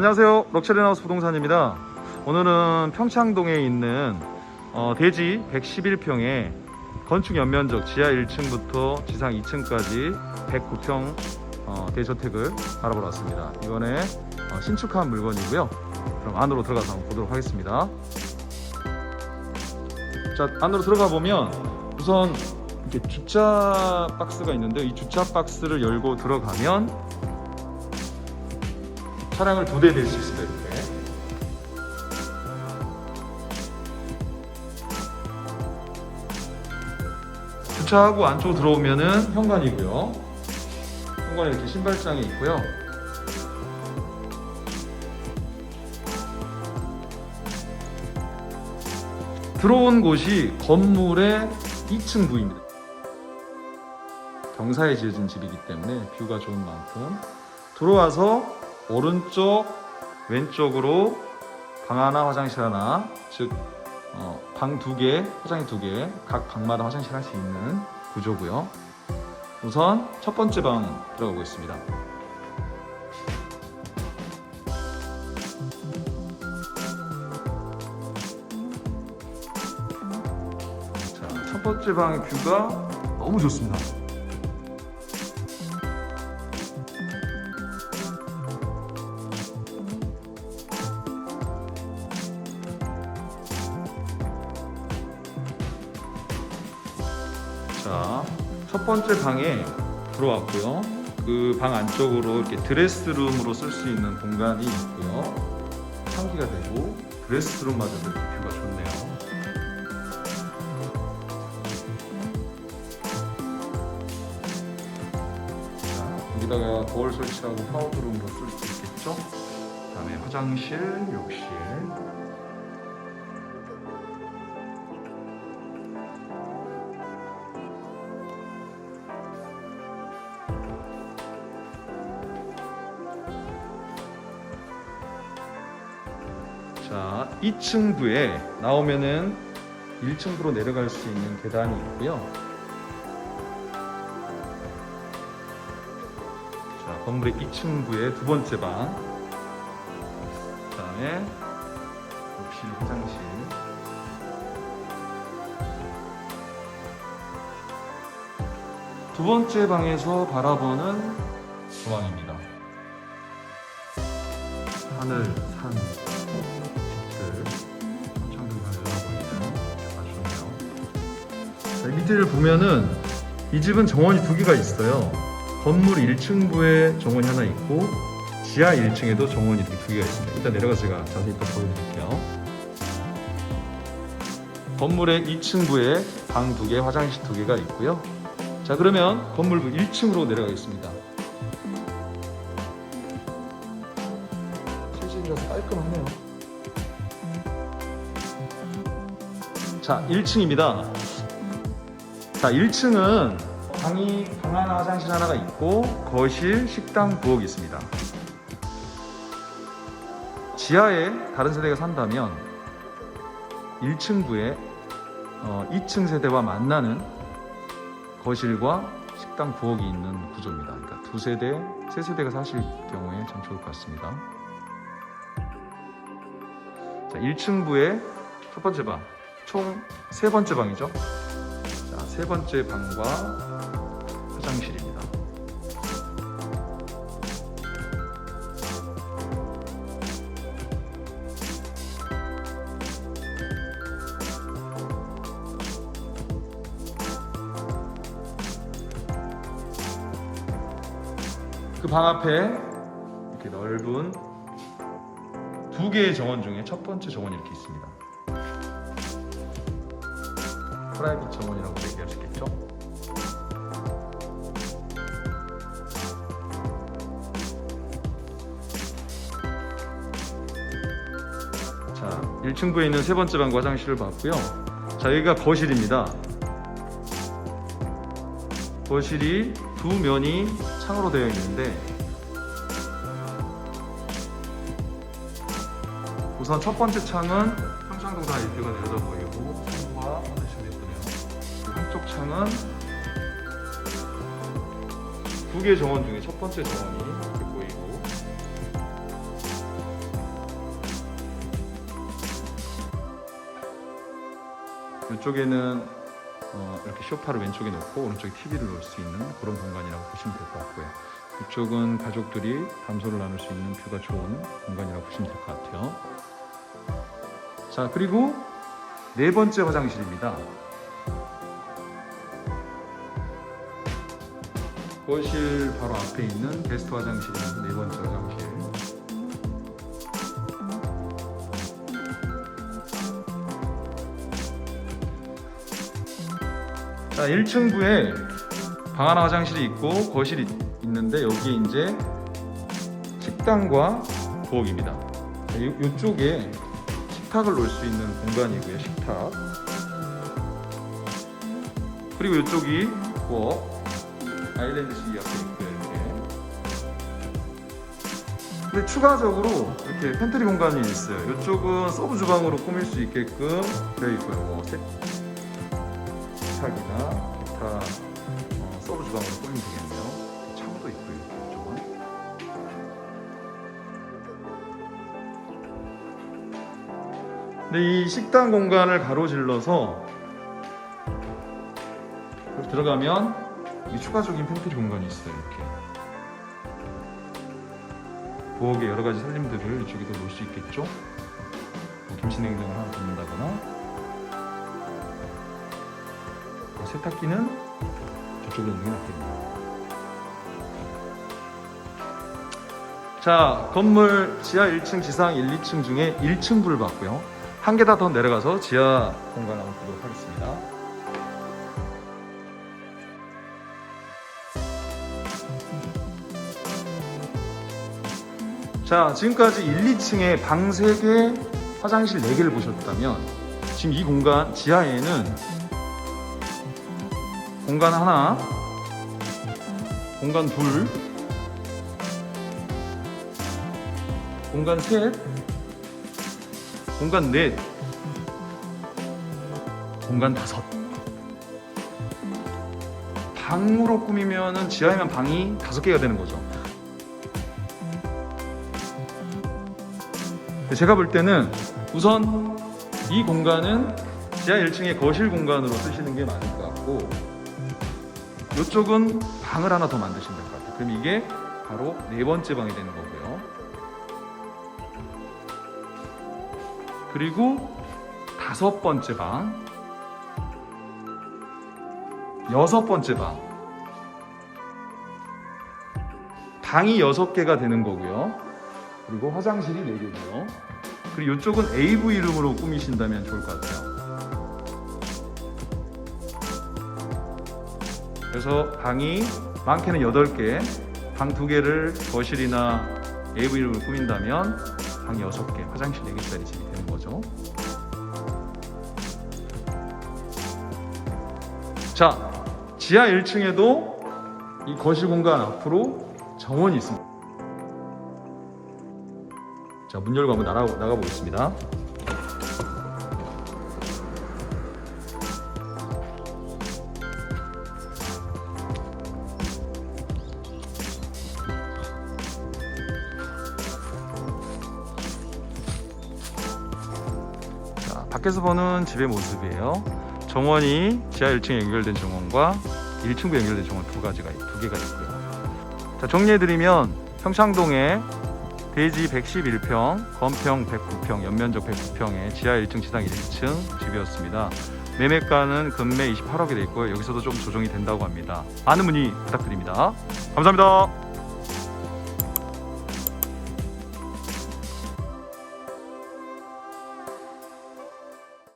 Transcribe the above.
안녕하세요. 럭셔리하우스 부동산입니다. 오늘은 평창동에 있는 어, 대지 111평에 건축 연면적 지하 1층부터 지상 2층까지 109평 어, 대저택을 알아보러 왔습니다. 이번에 어, 신축한 물건이고요. 그럼 안으로 들어가서 한번 보도록 하겠습니다. 자, 안으로 들어가 보면 우선 이렇게 주차 박스가 있는데 이 주차 박스를 열고 들어가면 차량을 두대댈수 있습니다. 이렇게. 주차하고 안쪽으로 들어오면은 현관이고요. 현관에 이렇게 신발장이 있고요. 들어온 곳이 건물의 2층 부입니다. 경사에 지어진 집이기 때문에 뷰가 좋은 만큼 들어와서 오른쪽 왼쪽으로 방 하나 화장실 하나 즉 방 두개 화장실 두 개 각 방마다 화장실 할수 있는 구조고요. 우선 첫 번째 방 들어가 보겠습니다. 자, 첫 번째 방의 뷰가 너무 좋습니다 첫 번째 방에 들어왔고요. 그 방 안쪽으로 이렇게 드레스룸으로 쓸 수 있는 공간이 있고요. 환기가 되고 드레스룸마저도 뷰가 좋네요. 자, 여기다가 거울 설치하고 파우더룸으로 쓸 수 있겠죠? 그다음에 화장실, 욕실. 자, 2층 부에 나오면은 1층부로 내려갈 수 있는 계단이 있고요. 자, 건물의 2층 부의 두 번째 방. 그 다음에 욕실, 화장실. 두 번째 방에서 바라보는 조망입니다. 하늘, 산, 밑에를 보면은 이 집은 정원이 두 개가 있어요. 건물 1층부에 정원이 하나 있고 지하 1층에도 정원이 이렇게 두 개가 있습니다. 일단 내려가서 제가 자세히 또 보여드릴게요. 건물의 2층부에 방 두 개, 화장실 두 개가 있고요. 자 그러면 건물부 1층으로 내려가겠습니다. 세집이라서 깔끔하네요. 자, 1층입니다. 자, 1층은 방이 방 하나, 화장실 하나가 있고 거실, 식당, 부엌이 있습니다. 지하에 다른 세대가 산다면 1층부에 어, 2층 세대와 만나는 거실과 식당, 부엌이 있는 구조입니다. 그러니까 두 세대, 세 세대가 사실 경우에 참 좋을 것 같습니다. 자, 1층부의 첫 번째 방, 총 세 번째 방이죠. 자, 세 번째 방과 화장실입니다. 그 방 앞에 이렇게 넓은 두 개의 정원 중에 첫 번째 정원이 이렇게 있습니다. 프라이빗 정원이라고 얘기할 수 있겠죠? 자, 1층부에 있는 세 번째 방과 화장실을 봤고요. 자, 여기가 거실입니다. 거실이 두 면이 창으로 되어 있는데 우선 첫 번째 창은 평창동 다 일대가 내려다 보이고 5,000원. 두 개 정원 중에 첫 번째 정원이 이렇게 보이고. 이쪽에는 어, 이렇게 쇼파를 왼쪽에 놓고 오른쪽에 TV를 놓을 수 있는 그런 공간이라고 보시면 될 것 같고요. 이쪽은 가족들이 담소를 나눌 수 있는 뷰가 좋은 공간이라고 보시면 될 것 같아요. 자, 그리고 네 번째 화장실입니다. 거실 바로 앞에 있는 게스트 화장실이면서 네 번째 화장실. 자, 1층부에 방 하나 화장실이 있고 거실이 있는데 여기에 이제 식당과 부엌입니다. 이, 이쪽에 식탁을 놓을 수 있는 공간이고요. 식탁. 그리고 이쪽이 부엌. 아일랜드식 있고요. 이렇게. 근데 추가적으로 이렇게 팬트리 공간이 있어요. 이쪽은 서브 주방으로 꾸밀 수 있게끔 되어 있고요. 뭐 세- 식탁이나 기타 어, 서브 주방으로 꾸미면 되겠네요. 창도 있고요. 이쪽은. 근데 이 식당 공간을 가로질러서 들어가면 이 추가적인 팬트리 공간이 있어요. 이렇게 부엌에 여러 가지 살림들을 이쪽에도 놓을 수 있겠죠. 뭐 김치 냉장을 하나 둔다거나 뭐 세탁기는 저쪽으로 게 낫겠네요. 자, 건물 지하 1층, 지상 1, 2층 중에 1층 불을 봤고요. 한 계단 더 내려가서 지하 공간 한번 보도록 하겠습니다. 자, 지금까지 1, 2층에 방 3개, 화장실 4개를 보셨다면 지금 이 공간 지하에는 공간 하나, 공간 둘, 공간 셋, 공간 넷, 공간 다섯. 방으로 꾸미면은 지하에만 방이 다섯 개가 되는 거죠. 제가 볼 때는 우선 이 공간은 지하 1층의 거실 공간으로 쓰시는 게 맞을 것 같고 이쪽은 방을 하나 더 만드시면 될 것 같아요. 그럼 이게 바로 네 번째 방이 되는 거고요. 그리고 다섯 번째 방, 여섯 번째 방. 방이 여섯 개가 되는 거고요. 그리고 화장실이 네 개고요. 그리고 이쪽은 AV 룸으로 꾸미신다면 좋을 것 같아요. 그래서 방이 많게는 8개, 방 2개를 거실이나 AV 룸으로 꾸민다면 방이 6개, 화장실 4개짜리 집이 되는 거죠. 자, 지하 1층에도 이 거실 공간 앞으로 정원이 있습니다. 자, 문 열고 한번 나가, 나가 보겠습니다. 자, 밖에서 보는 집의 모습이에요. 정원이 지하 1층에 연결된 정원과 1층부 연결된 정원 두 가지가 두 개가 있고요. 자, 정리해 드리면 평창동에 대지 111평, 건평 109평, 연면적 109평의 지하 1층, 지상 1층 집이었습니다. 매매가는 금매 28억이 돼 있고요. 여기서도 좀 조정이 된다고 합니다. 많은 문의 부탁드립니다. 감사합니다.